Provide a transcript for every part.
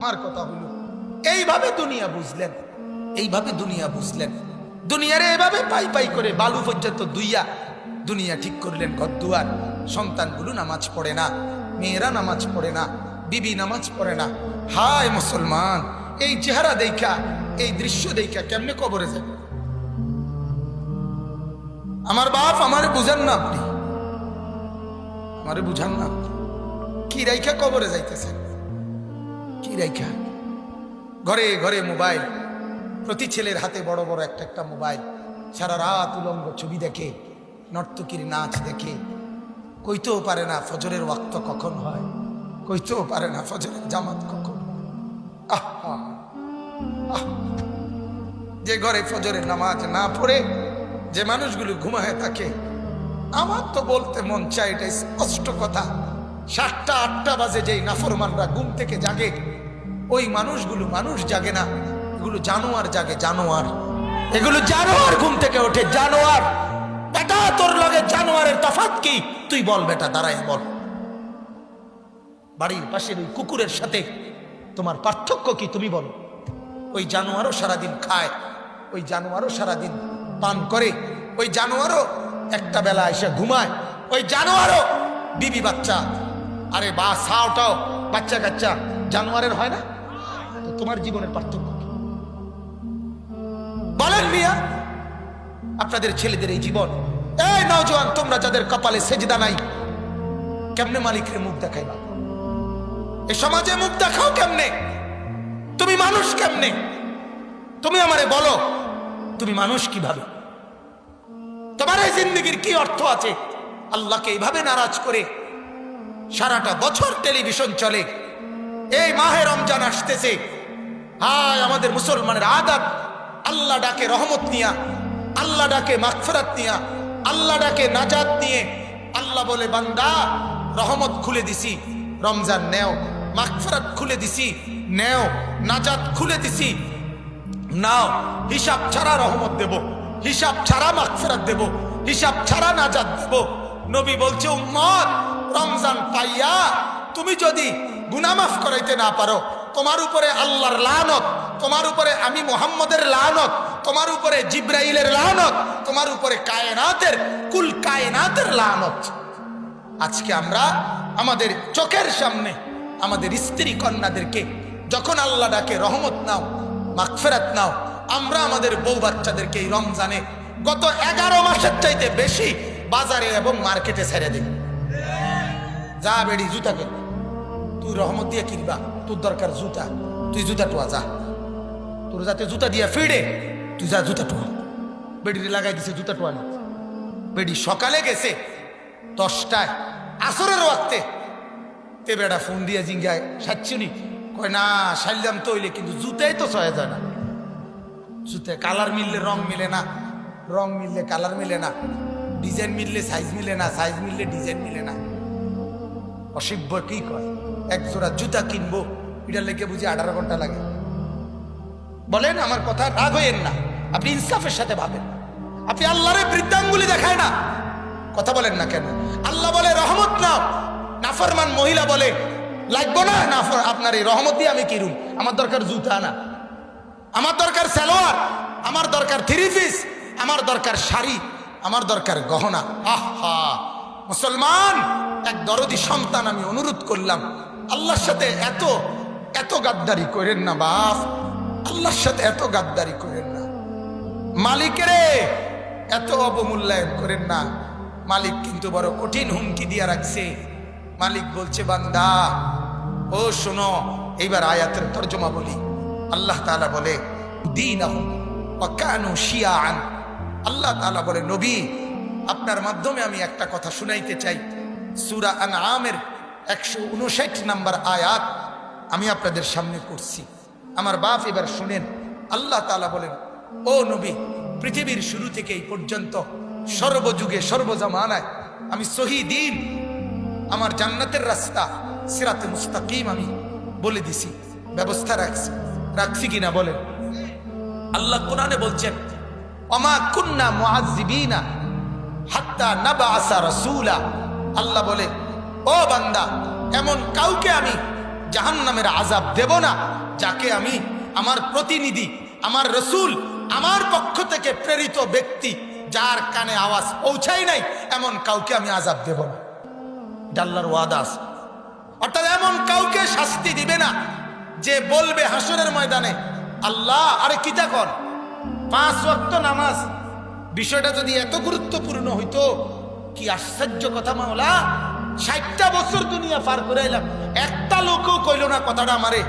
আমার কথা হইল এইভাবে দুনিয়া বুঝলেন, এইভাবে দুনিয়া বুঝলেন। দুনিয়ারে এভাবে পাই পাই করে বালু পর্যন্ত দুইয়া দুনিয়া ঠিক করলেন ঘর দুয়ার সন্তানগুলো নামাজ পড়ে না, মেয়েরা নামাজ পড়ে না, বিবি নামাজ পড়ে না। হায় মুসলমান, এই চেহারা দেখা, এই দৃশ্য দেখা কেমনে কবরে যাবে আমার বাপ আমারে বুঝান না আপনি? আমারে বুঝান না কি রাইখা কবরে যাইতেছেন? কি রাইখা। ঘরে ঘরে মোবাইল। প্রতি ছেলের হাতে বড় বড় একটা একটা মোবাইল। সারা রাত উলঙ্গ ছবি দেখে, নর্তকীর নাচ দেখে। কইতেও পারে না ফজরের ওয়াক্ত কখন হয়। কইতেও পারে না ফজরের জামাত কখন যে ঘরে ফজরের নামাজ না পড়ে, যে মানুষগুলো ঘুমায় থাকে, আমার তো বলতে মন চায় এটা স্পষ্ট কথা। সাতটা, আটটা বাজে যেই নাফরমানরা ঘুম থেকে জাগে, ওই মানুষগুলো মানুষ জাগে না, এগুলো জানোয়ার জাগে জানোয়ার। এগুলো জানোয়ার ঘুম থেকে ওঠে জানোয়ার। বেটা, তোর লগে জানোয়ারের তফাৎ কি? তুই বল বেটা, দাঁড়ায় বল। বাড়ির পাশের ওই কুকুরের সাথে তোমার পার্থক্য কি তুমি বলো। ওই জানোয়ারও সারাদিন খায়, ওই জানোয়ারও সারাদিন পান করে, ওই জানোয়ারও একটা বেলা এসে ঘুমায়, ওই জানোয়ারও বিবি বাচ্চা আরে বা সাওটাও বাচ্চা কাচ্চা, জানোয়ারের হয় না? তোমার জীবনের পার্থক্য বলেন মিয়া, আপনাদের ছেলেদের এই জীবন। এই নওজোয়ান তোমরা যাদের কপালে সেজদা নাই, কেমনে মালিকের মুখ দেখাইবা এ সমাজে মুখ দেখাও কেমনে? তুমি মানুষ কেমনে? তুমি আমারে বলো, তুমি মানুষ কীভাবে? তোমার এই জিন্দগির কি অর্থ আছে? আল্লাহকে এইভাবে নারাজ করে সারাটা বছর টেলিভিশন চলে। এই মাহে রমজান আসতেছে। হায়, আমাদের মুসলমানের আদাত আল্লাহ ডাকে রহমত নিয়া, আল্লাহ ডাকে মাগফিরাত নিয়া, আল্লাহ ডাকে নাজাত নিয়ে। আল্লাহ বলে, বান্দা, রহমত খুলে দিছি, রমজান নেও, মাগফিরাত খুলে দিছি, নেও, নাজাত খুলে দিছি। নাও, হিসাব ছাড়া রহমত দেব, হিসাব ছাড়া মাগফিরাত দেব, হিসাব ছাড়া নাজাত দেব। নবী বলছে, উম্মত, রমজান পাইয়া তুমি যদি গুনামাফ করাইতে না পারো, তোমার উপরে আল্লাহর লানত, তোমার উপরে আমি মোহাম্মদের লানত, তোমার উপরে জিব্রাইলের লানত, তোমার উপরে কায়নাতের, কুল কায়নাতের লানত। আজকে আমরা আমাদের চোখের সামনে আমাদের স্ত্রী কন্যাদেরকে যখন আল্লাহ ডাকে রহমত নাও, মাগফেরাত নাও, আমরা আমাদের বউ বাচ্চাদেরকে এই রমজানে গত এগারো মাসের চাইতে বেশি বাজারে এবং মার্কেটে ছেড়ে দিই। যা বেড়ি জুতা কে। তুই রহমত দিয়ে কিনবা, তোর দরকার জুতা। তুই জুতা টোয়া, যা। তোর যাতে জুতা দিয়া ফিরে তুই যা জুতা টোয়া। বেড়ি লাগাই দিছে জুতা টোয়া না। বেডি সকালে গেছে, দশটায়, আসরের ওয়াক্তে। তে বেড়া ফোন দিয়ে জিঙ্গায় সাচ্ছুনি কয়, না, সাইলাম তো হইলে কিন্তু জুতাই তো সয়ে যায় না। জুতে কালার মিললে রং মিলে না, রং মিললে কালার মিলে না, ডিজাইন মিললে সাইজ মিলে না সাইজ মিললে ডিজাইন মিলে না। অসিব্য কি কয়? এক জোড়া জুতা কিনবো, এটা লেগে বুঝি আঠারো ঘণ্টা লাগে। বলেন, আমার কথা রাগ হইয়েন না। আপনি ইনসাফের সাথে ভাবেন আপনি আল্লাহরে বৃদ্ধাঙ্গুলি দেখায় না। কথা বলেন না কেন? আল্লাহ বলে, রহমত নাও। নাফরমান মহিলা বলে, লাগবো না? নাফর আপনার এই রহমত দিয়ে আমি কিরুম আমার দরকার জুতা না। আমার দরকার সালোয়ার। আমার দরকার থ্রি পিস। আমার দরকার শাড়ি। আমার দরকার গহনা। আহা! মুসলমান, এক দরদি সন্তান আমি অনুরোধ করলাম, আল্লাহর সাথে এত এত গাদ্দারি করেন না বাপ, আল্লাহর সাথে এত গাদ্দারি করেন না। মালিকেরে এত অবমূল্যায়ন করেন না। মালিক কিন্তু বড় কঠিন হুমকি দিয়া রাখছে। মালিক বলছে, বান্দা, ও শোনো, এইবার আয়াতের তর্জমা বলি। আল্লাহ তাআলা বলে দিন কানু শিয়ান আল্লাহ তাআলা বলে, নবী আপনার মাধ্যমে আমি একটা কথা শুনাইতে চাই। সুরা আন আমের একশো উনষাট নাম্বার আয়াত আমি আপনাদের সামনে করছি। আমার বাপ এবার শুনেন, আল্লাহ তাআলা বলেন, ও নবী, পৃথিবীর শুরু থেকে এই পর্যন্ত সর্বযুগে, সর্বজামানায় আমি সহি দিন, আমার জান্নাতের রাস্তা, সিরাতে মুস্তাকিম আমি বলে দিছি, ব্যবস্থা রাখছি। রাখছি কিনা বলেন। আল্লাহ কোরআনে বলছেন অমা কুন্না মুআজ্জিবিনা হাত্তা নাবাসা রাসূলা। আল্লাহ বলে, ও বান্দা, এমন কাউকে আমি জাহান নামের আজাব দেব না, যাকে আমি আমার প্রতিনিধি, আমার রসুল, আমার পক্ষ থেকে প্রেরিত ব্যক্তি, যার কানে আওয়াজ পৌঁছাই নাই, এমন কাউকে আমি আজাব দেব না। ডাল্লার ওয়াদাস অর্থাৎ এমন কাউকে শাস্তি দিবে না, যে বলবে হাসনের ময়দানে, আল্লাহ, আরে কি কর পাঁচ ওয়াক্ত নামাজ বিষয়টা যদি এত গুরুত্বপূর্ণ হইতো, কি আশ্চর্য কথা মাওলা? ষাটটা বছর দুনিয়া পার করে এলাম একটা লোকও কইল না কথাটা আমারে।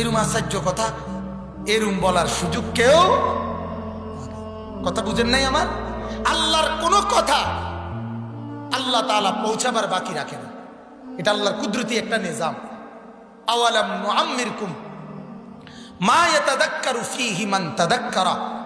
এরম আশ্চর্য কথা, এরম বলার সুযোগ কেউ কথা বুঝেন নাই আমার? আল্লাহর কোনো কথা আল্লাহ তাআলা পৌঁছাবার বাকি রাখে না। এটা আল্লাহর কুদরতি একটা নিজাম। আওয়ালাম নুআম্মিরকুম মা ইয়াতাদাক্কারু ফীহি মান তাদাক্কারা।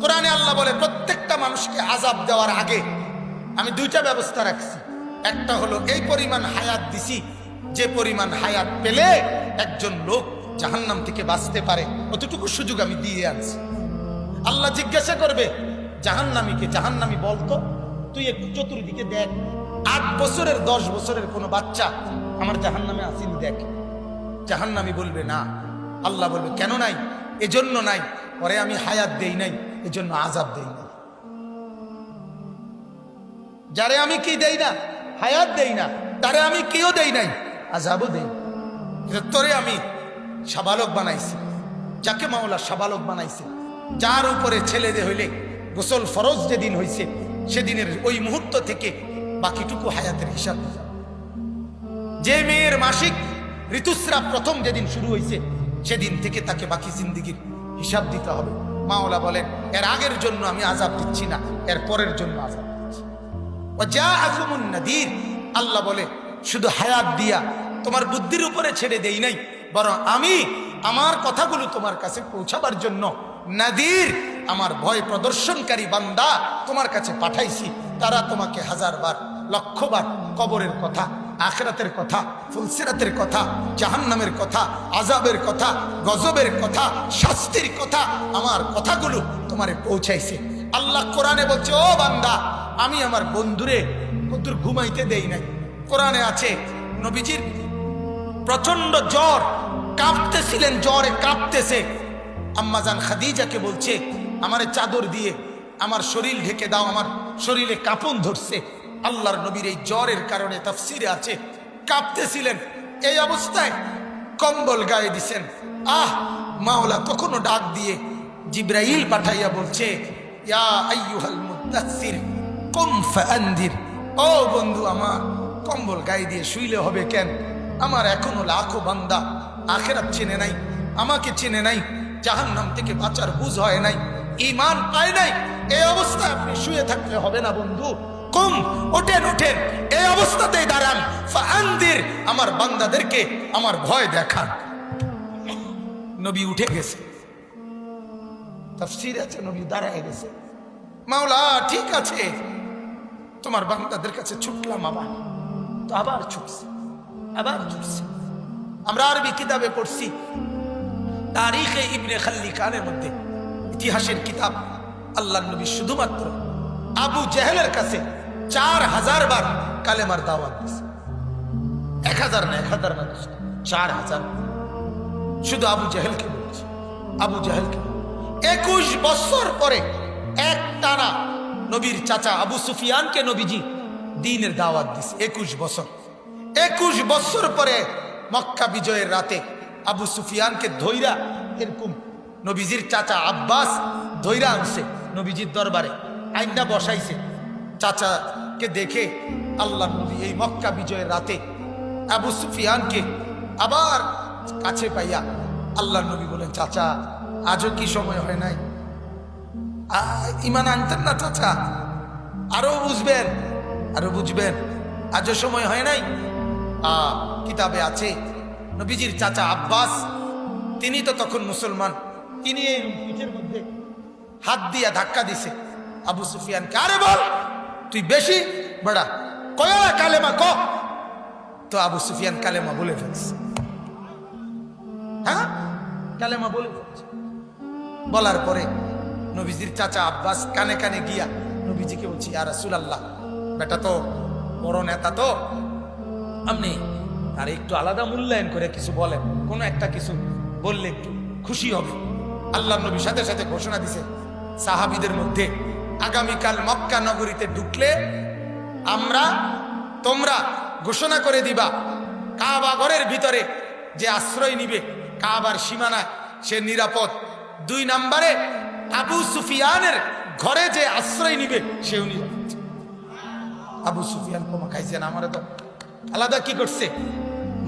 কোরআনে আল্লাহ বলে, প্রত্যেকটা মানুষকে আযাব দেওয়ার আগে আমি দুইটা ব্যবস্থা রাখছি। একটা হলো, এই পরিমাণ হায়াত দিছি, যে পরিমাণ হায়াত পেলে একজন লোক জাহান্নাম থেকে বাঁচতে পারে। অতটুকু সুযোগ আমি দিয়ে আনছি। আল্লাহ জিজ্ঞাসা করবে জাহান্নামীকে জাহান্নামী বলতো, তুই একটু চতুর্দিকে দেখ। আট বছরের, দশ বছরের কোনো বাচ্চা আমার জাহান্নামে আসেনি দেখ। জাহান্নামী বলবে, না। আল্লাহ বলবে, কেন নাই? এজন্য নাই। পরে আমি হায়াত দেই নাই, এজন্য আজাব দেই নাই। যারে আমি কি দেই না, হায়াত দেই না, তারে আমি কেউ দেই নাই আজাবও দেই তোরে আমি সাবালক বানাইছি, যাকে মাওলা সাবালক বানাইছে, যার উপরে ছেলে দে হইলে, গোসল ফরজ যেদিন হইছে, সেদিনের ওই মুহূর্ত থেকে বাকিটুকু হায়াতের হিসাব। যে মেয়ের মাসিক ঋতুস্রাব প্রথম যেদিন শুরু হয়েছে সেদিন থেকে তাকে বাকি জিন্দিগির হিসাব দিতে হবে। মাওলা বলেন, এর আগের জন্য আমি আজাব দিচ্ছি না, এর পরের জন্য আজাব দিচ্ছি। ও যা আজমুন নাদির। আল্লাহ বলে, শুধু হায়াত দিয়া তোমার বুদ্ধির উপরে ছেড়ে দেই নাই, বরং আমি আমার কথাগুলো তোমার কাছে পৌঁছাবার জন্য নাদির, আমার ভয় প্রদর্শনকারী বান্দা তোমার কাছে পাঠাইছি। তারা তোমাকে হাজারবার, লক্ষবার কবরের কথা আখরাতের কথা, ফুলসিরাতের কথা, জাহান্নামের কথা আজাবের কথা, গজবের কথা, শাস্তির কথা, আমার কথাগুলো তোমারে পৌঁছাইছে। আল্লাহ কোরআনে বলছে, ও বান্দা, আমি আমার বন্ধুরে কদ্দুর ঘুমাইতে দেই নাই। কোরআনে আছে, নবীজির প্রচণ্ড জ্বর, কাঁপতেছিলেন, জ্বরে কাঁপতেছে। আম্মাজান খাদিজাকে বলছে, আমারে চাদর দিয়ে আমার শরীর ঢেকে দাও, আমার শরীরে কাঁপন ধরছে। আল্লাহর নবীর এই জ্বরের কারণে তাফসিরে আছে, কাঁপতেছিলেন। এই অবস্থায় কম্বল গায়ে দিছেন। আহ, মাওলা তখনও ডাক দিয়ে জিব্রাইল পাঠাইয়া বলছে ও বন্ধু আমার, কম্বল গায়ে দিয়ে শুইলে হবে কেন? আমার এখনও লাখো বান্দা আখেরাত চেনে নাই, আমাকে চেনে নাই, জাহান্নাম থেকে বাঁচার বুঝ হয় নাই ইমান পায় নাই। এই অবস্থায় আপনি শুয়ে থাকলে হবে না বন্ধু। কম ওঠেন ওঠেন এই অবস্থাতেই দাঁড়ান। আমার বান্দাদেরকে আমার ভয় দেখান। নবী উঠে গেছে। আছে, নবী দাঁড়ায় গেছে। মাওলা, ঠিক আছে। তোমার বান্দাদের কাছে ছুটলাম তো আবার ছুটছে। আবার ছুটছে। আমরা আরবি কিতাবে পড়ছি। তারিখে ইবনে খাল্লি মধ্যে ইতিহাসের কিতাব। আল্লাহ নবী শুধুমাত্র আবু জেহেলের কাছে চার হাজার বার কালেমার দাওয়াত দিছে। এক হাজার না এক হাজার দোস্ত, চার হাজার। শুধু আবু জাহেলকে বলছি। আবু জাহেলকে। একুশ বছর পরে এক টানা নবীর চাচা আবু সুফিয়ানকে নবীজি দিনের দাওয়াত দিছে। একুশ বছর। একুশ বছর পরে মক্কা বিজয়ের রাতে আবু সুফিয়ানকে ধৈরা এরকম নবীজির চাচা আব্বাস ধৈরা আনছে। নবীজির দরবারে। আইনটা বসাইছে। চাচাকে দেখে আল্লাহ নবী এই মক্কা বিজয়ের রাতে আবু সুফিয়ানকে আবার কাছে পাইয়া আল্লাহ নবী বলেন, চাচা, আজও কি সময় হয় নাই? ইমান আনতেন না চাচা। আরও বুঝবেন আরও বুঝবেন, আজও সময় হয় নাই? কিতাবে আছে, নবীজির চাচা আব্বাস, তিনি তো তখন মুসলমান, তিনি এই পিঠের মধ্যে হাত দিয়া ধাক্কা দিছে। আবু সুফিয়ানকে, আরে বল তুই বেশি, বড়া। কয়া কালেমা ক? তো আবু সুফিয়ান কালেমা বলে ফেলছে। হ্যাঁ? কালেমা বলে ফেলছে। বলার পরে নবীজির চাচা আব্বাস কানে কানে গিয়া নবীজিকে বলছি আর রাসূলুল্লাহ, বেটা তো বড় নেতা তো। আপনি আর একটু আলাদা মূল্যায়ন করে কিছু বলেন। কোনো একটা কিছু বললে একটু খুশি হবে। আল্লাহ নবী সাথে সাথে ঘোষণা দিছে, সাহাবিদের মধ্যে আগামীকাল মক্কা নগরীতে ঢুকলে আমরা, তোমরা ঘোষণা করে দিবা, কাবা ঘরের ভিতরে যে আশ্রয় নিবে, কাবার সীমানায় সে নিরাপদ। দুই নম্বরে, আবু সুফিয়ানের ঘরে যে আশ্রয় নিবে, সেও নিরাপদ। আবু সুফিয়ান কোমা খাইছেন আমার তো আলাদা কি করছে?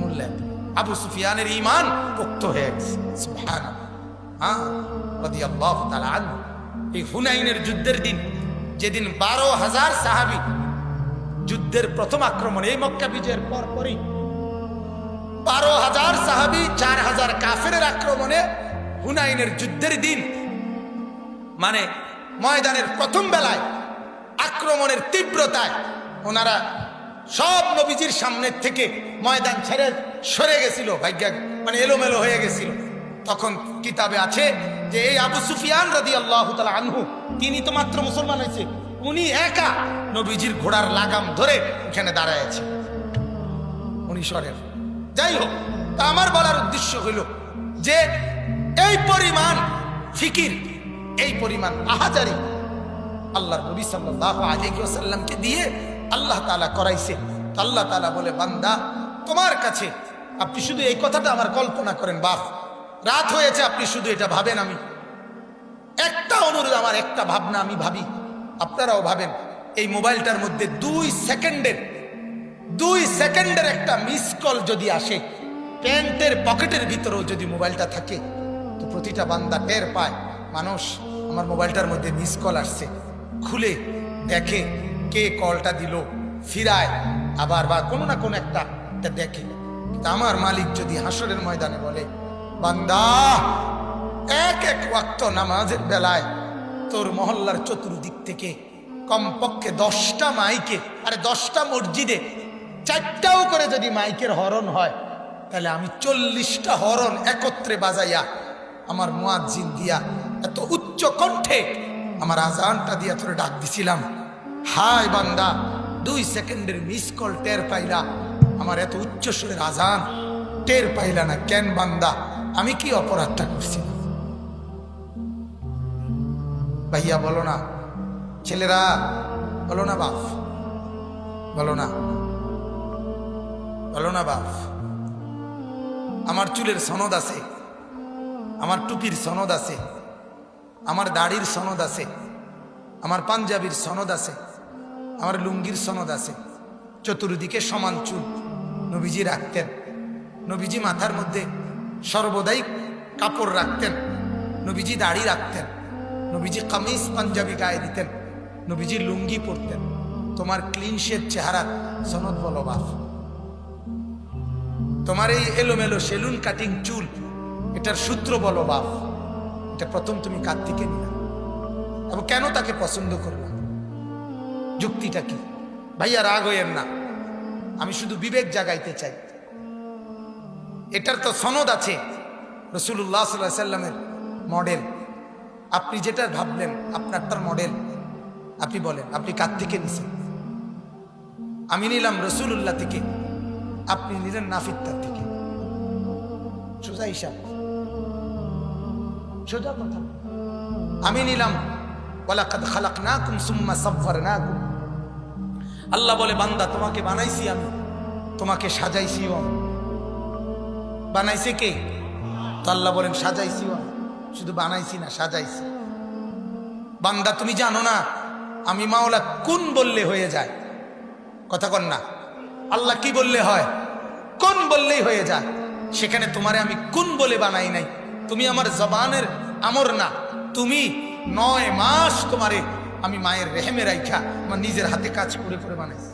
মূল্যায়ন আবু সুফিয়ানের ইমান পোক্ত হয়ে গেছে। হ্যাঁ। এই হুনাইনের যুদ্ধের দিন, যেদিন বারো হাজার সাহাবি যুদ্ধের প্রথম আক্রমণ, এই মক্কা বিজয়ের পর পরই বারো হাজার সাহাবি, চার হাজার কাফের আক্রমণে হুনাইনের যুদ্ধের দিন মানে ময়দানের প্রথম বেলায় আক্রমণের তীব্রতায় ওনারা সব নবীজির সামনের থেকে ময়দান ছেড়ে সরে গেছিল, ভাগ্য মানে এলোমেলো হয়ে গেছিল। তখন কিতাবে আছে যে এই আবু সুফিয়ান রাদি আল্লাহ আনহু, তিনি তো মাত্র মুসলমান হয়েছে, উনি একা নবীজির ঘোড়ার লাগাম ধরে এখানে দাঁড়ায় আছে উনি সরেন। যাই হোক, তা আমার বলার উদ্দেশ্য হইল যে এই পরিমাণ ফিকির, এই পরিমাণ আহাজারি আল্লাহর নবী সাল্লাল্লাহু আলাইহি ওয়াসাল্লামকে দিয়ে আল্লাহ তাআলা করাইছে। আল্লাহ তালা বলে, বান্দা, তোমার কাছে আপনি শুধু এই কথাটা আমার কল্পনা করেন, বাপ রাত হয়েছে, আপনি শুধু এটা ভাবেন আমি। একটা অনুরোধ আমার, একটা ভাবনা আমি ভাবি। আপনারাও ভাবেন, এই মোবাইলটার মধ্যে দুই সেকেন্ডের দুই সেকেন্ডের একটা মিস কল যদি আসে, প্যান্টের পকেটের ভিতরেও যদি মোবাইলটা থাকে, তো প্রতিটা বান্দা টের পায়, মানুষ, আমার মোবাইলটার মধ্যে মিস কল আসছে। খুলে দেখে কে কলটা দিল, ফিরায়, আবার বা কোনো না কোনো একটা দেখে। আমার মালিক যদি হাসরের ময়দানে বলে বান্দা, এক এক ওয়াক্ত নামাজের বেলায় তোর মহল্লার চতুর্দিক থেকে কমপক্ষে দশটা মাইকে, আরে দশটা মসজিদে চারটাও করে যদি মাইকের হরণ হয়, তাহলে আমি চল্লিশটা হরণ একত্রে বাজাইয়া আমার মুয়াজ্জিন দিয়া এত উচ্চ কণ্ঠে আমার আজানটা দিয়া তোরে ডাক দিছিলাম। হাই বান্দা, দুই সেকেন্ডের মিস কল টের পাইলা, আমার এত উচ্চ সুরের আজান টের পাইলা না কেন বান্দা? আমি কি অপরাধটা করছি ভাইয়া, বলো না। ছেলেরা, বলো না বাপ। বলো না। বলো না বাপ। আমার চুলের সনদ আছে। আমার টুপির সনদ আছে। আমার দাড়ির সনদ আছে। আমার পাঞ্জাবির সনদ আছে। আমার লুঙ্গির সনদ আছে। চতুর্দিকে সমান চুল। নবীজি রাখতেন নবীজি মাথার মধ্যে সর্বদাই কাপড় রাখতেন, নবীজি দাড়ি রাখতেন, নবীজি কামিজ পাঞ্জাবি গায়ে দিতেন, নবীজি লুঙ্গি পরতেন। তোমার ক্লিন শেপ চেহারা সনদ বলো বাপ। তোমার এই এলোমেলো সেলুন কাটিং চুল, এটার সূত্র বলো বাপ। এটা প্রথম তুমি কার থেকে নিলাম এবং কেন তাকে পছন্দ করলাম যুক্তিটা কি? ভাইয়া রাগ হইয়েন না। আমি শুধু বিবেক জাগাইতে চাই। এটার তো সনদ আছে রসুল্লাহ সাল্লাহ সাল্লামের মডেল। আপনি যেটা ভাবলেন, আপনার তার মডেল। আপনি বলেন, আপনি কার থেকে নিছেন? আমি নিলাম রসুল্লাহ থেকে, আপনি নিলেন নাফিত্তার থেকে। সোজা হিসাব। সোজা কথা। আমি নিলাম, ওয়ালাকাদ খালাকনাকুম সুম্মা সাফফারনাকুম। আল্লাহ বলে, বান্দা, তোমাকে বানাইছি আমি, তোমাকে সাজাইছিও আমি। বানাইছে কে? তো আল্লাহ বলেন, সাজাইছি শুধু বানাইছি না, সাজাইছি। বান্দা, তুমি জানো না, আমি মাওলা কোন বললে হয়ে যায়? কথা কন না। আল্লাহ কি বললে হয়? কোন বললেই হয়ে যায়? সেখানে তোমারে আমি কোন বলে বানাই নাই? তুমি আমার জবানের আমর না। তুমি নয় মাস তোমারে আমি মায়ের রেহেমে রাইখা আমার নিজের হাতে কাজ করে করে বানাইছি।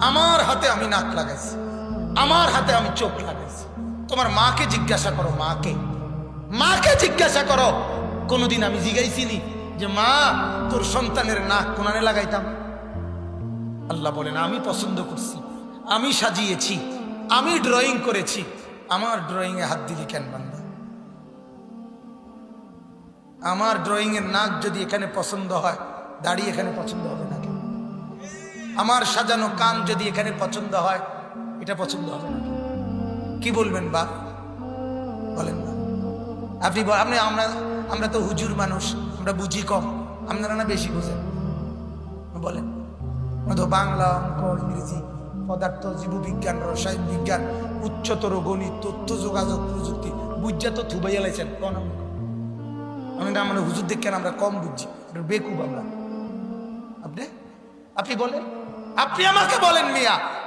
আমার হাতে আমি নাক লাগাইছি। আমার হাতে আমি চোখ লাগাইছি। তোমার মাকে জিজ্ঞাসা করো, মাকে। মাকে জিজ্ঞাসা করো। কোনোদিন আমি জিগাইছি নি যে, মা, তোর সন্তানের নাক কোনানে লাগাইতাম? আল্লাহ বলেন, আমি পছন্দ করছি, আমি সাজিয়েছি, আমি ড্রয়িং করেছি। আমার ড্রয়িংয়ে হাত দিলি কেন বান্দা? আমার ড্রয়িং এর নাক যদি এখানে পছন্দ হয়, দাড়ি এখানে পছন্দ হবে না কেন? আমার সাজানো কান যদি এখানে পছন্দ হয় এটা পছন্দ হবে না। কি বলবেন বাপ? বলেন না। আপনি আপনি আমরা আমরা তো হুজুর মানুষ, আমরা বুঝি কম। আপনারা না বেশি বোঝেন। বলেন। তো বাংলা, অঙ্ক, ইংরেজি, পদার্থ, জীববিজ্ঞান, রসায়ন বিজ্ঞান, উচ্চতর গণিত, তথ্য, যোগাযোগ প্রযুক্তি, বুঝা তো থুবাইয়া লাইছেন কোন আমি না মানে হুজুর দেখেন আমরা কম বুঝছি বেকুব আমরা। আপনি? আপনি বলেন। আপনি আমাকে বলেন মিয়া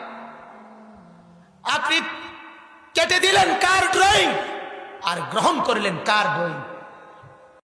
আপনি কেটে দিলেন কার ড্রয়িং? আর গ্রহণ করলেন কার ড্রয়িং